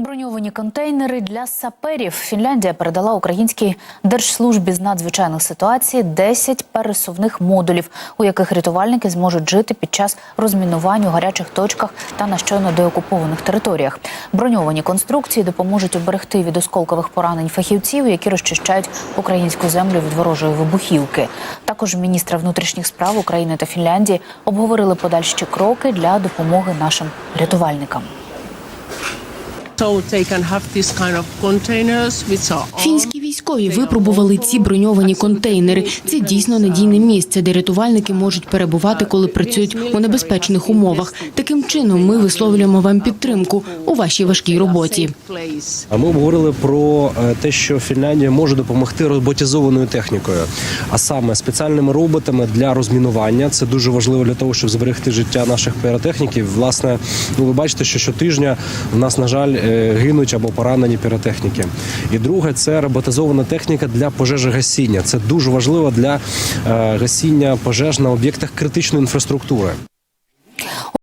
Броньовані контейнери для саперів. Фінляндія передала українській держслужбі з надзвичайних ситуацій 10 пересувних модулів, у яких рятувальники зможуть жити під час розмінувань у гарячих точках та на щойно деокупованих територіях. Броньовані конструкції допоможуть уберегти від осколкових поранень фахівців, які розчищають українську землю від ворожої вибухівки. Також міністри внутрішніх справ України та Фінляндії обговорили подальші кроки для допомоги нашим рятувальникам. So they can have this kind of containers which are. Військові випробували ці броньовані контейнери. Це дійсно надійне місце, де рятувальники можуть перебувати, коли працюють у небезпечних умовах. Таким чином, ми висловлюємо вам підтримку у вашій важкій роботі. А ми обговорили про е, те, що Фінляндія може допомогти роботизованою технікою, а саме спеціальними роботами для розмінування. Це дуже важливо для того, щоб зберегти життя наших піротехніків. Власне, ну ви бачите, що щотижня в нас, на жаль, е, гинуть або поранені піротехніки. І друге, це роботизована техніка для пожежогасіння. Це дуже важливо для е, гасіння пожеж на об'єктах критичної інфраструктури.